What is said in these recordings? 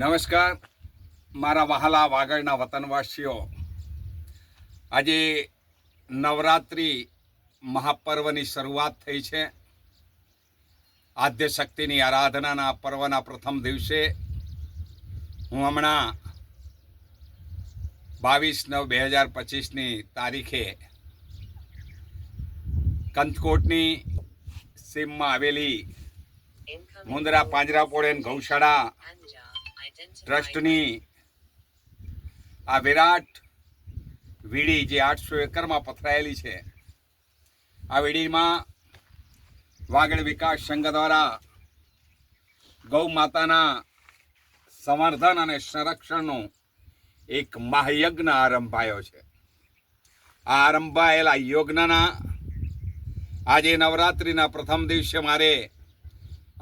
નમસ્કાર. મારા વહાલા વાગડના વતનવાસીઓ. આજે નવરાત્રિ મહાપર્વની શરૂઆત થઈ છે. આદ્ય શક્તિની આરાધનાના પર્વના પ્રથમ દિવસે હું હમણાં બાવીસ નવ બે હજાર પચીસની તારીખે કંથકોટની સીમમાં આવેલી મુંદરા પાંજરાપોળેન ગૌશાળા ટ્રસ્ટની આ વિરાટ વીડી જે આઠસો એકરમાં પથરાયેલી છે, આ વીડીમાં વાગડ વિકાસ સંઘ દ્વારા ગૌ માતાના સંવર્ધન અને સંરક્ષણનો એક મહાયજ્ઞ આરંભાયો છે. આ આરંભાયેલા યજ્ઞના આજે નવરાત્રિના પ્રથમ દિવસે મારે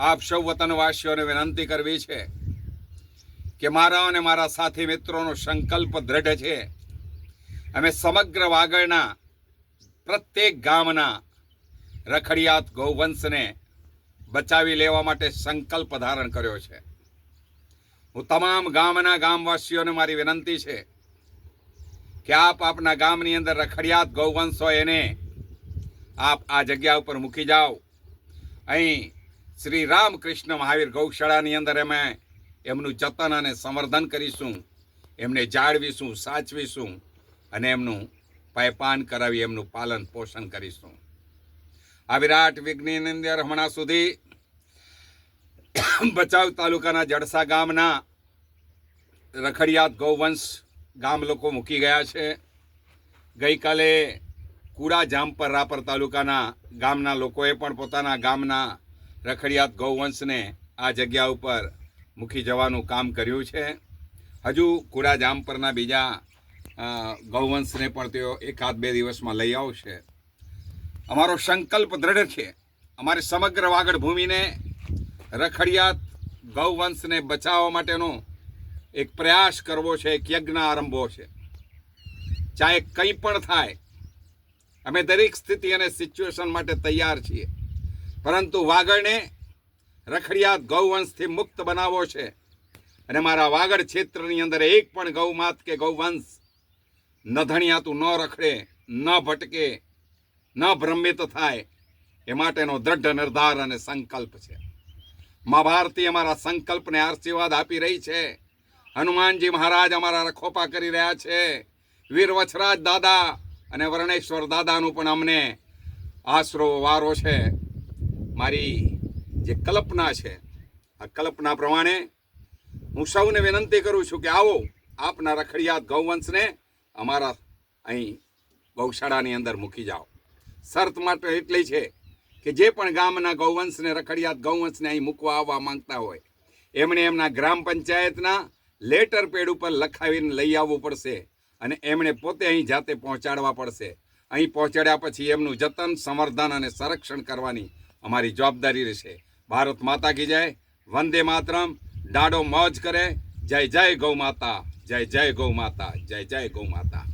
આપ સૌ વતનવાસીઓને વિનંતી કરવી છે કે મારા અને મારા સાથી મિત્રોનો સંકલ્પ દ્રઢ છે. અમે સમગ્ર વાગડના પ્રત્યેક ગામના રખડિયાત ગૌવંશને બચાવી લેવા માટે સંકલ્પ ધારણ કર્યો છે. હું તમામ ગામના ગામવાસીઓને મારી વિનંતી છે કે આપ આપના ગામની અંદર રખડિયાત ગૌવંશ હોય એને આપ આ જગ્યા ઉપર મૂકી જાઓ. અહીં શ્રી રામકૃષ્ણ મહાવીર ગૌશાળાની અંદર અમે એમનું જતન અને સંવર્ધન કરીશું, એમને જાળવીશું, સાચવીશું અને એમનું પાયપાન કરાવી એમનું પાલન પોષણ કરીશું. આ વિરાટ વિઘ્નની અંદર હમણાં સુધી બચાવ તાલુકાના જડસા ગામના રખડિયાત ગૌવંશ ગામ લોકો મૂકી ગયા છે. ગઈકાલે કુડા જામપર રાપર તાલુકાના ગામના લોકોએ પણ પોતાના ગામના રખડિયાત ગૌવંશને આ જગ્યા ઉપર મૂકી જવાનું કામ કર્યું છે. હજુ કુડાજામ જામપરના બીજા ગૌવંશને પણ તેઓ એકાદ બે દિવસમાં લઈ આવશે. અમારો સંકલ્પ દ્રઢ છે. અમારે સમગ્ર વાગડ ભૂમિને રખડિયાત ગૌવંશને બચાવવા માટેનો એક પ્રયાસ કરવો છે, એક યજ્ઞ આરંભો છે. ચાહે કંઈ પણ થાય, અમે દરેક સ્થિતિ અને સિચ્યુએશન માટે તૈયાર છીએ. પરંતુ વાગડને રખડિયાત ગૌવંશથી મુક્ત બનાવવો છે. અને મારા વાગડ ક્ષેત્રની અંદર એક પણ ગૌમાત કે ગૌવંશ ન ધણિયાતું ન રખડે, ન ભટકે, ન ભ્રમિત થાય, એ માટેનો દ્રઢ નિર્ધાર અને સંકલ્પ છે. મા ભારતી અમારા સંકલ્પને આશીર્વાદ આપી રહી છે. હનુમાનજી મહારાજ અમારા રખોપા કરી રહ્યા છે. વીર વછરાજ દાદા અને વર્ણેશ્વર દાદાનું પણ અમને આશરો વારો છે. મારી જે કલ્પના છે, આ કલ્પના પ્રમાણે હું સૌને વિનંતી કરું છું કે આવો આપના રખડિયાત ગૌવંશને અમારા અહીં ગૌશાળાની અંદર મૂકી જાઓ. શરત માટે એટલી છે કે જે પણ ગામના ગૌવંશને રખડિયાત ગૌવંશને અહીં મૂકવા આવવા માંગતા હોય, એમણે એમના ગ્રામ પંચાયતના લેટર પેડ ઉપર લખાવીને લઈ આવવું પડશે અને એમણે પોતે અહીં જાતે પહોંચાડવા પડશે. અહીં પહોંચાડ્યા પછી એમનું જતન, સંવર્ધન અને સંરક્ષણ કરવાની અમારી જવાબદારી રહેશે. ભારત માતા કી જય. વંદે માતરમ. ડાડો મોજ કરે. જય જય ગૌ માતા. જય જય ગૌ માતા. જય જય ગૌ માતા.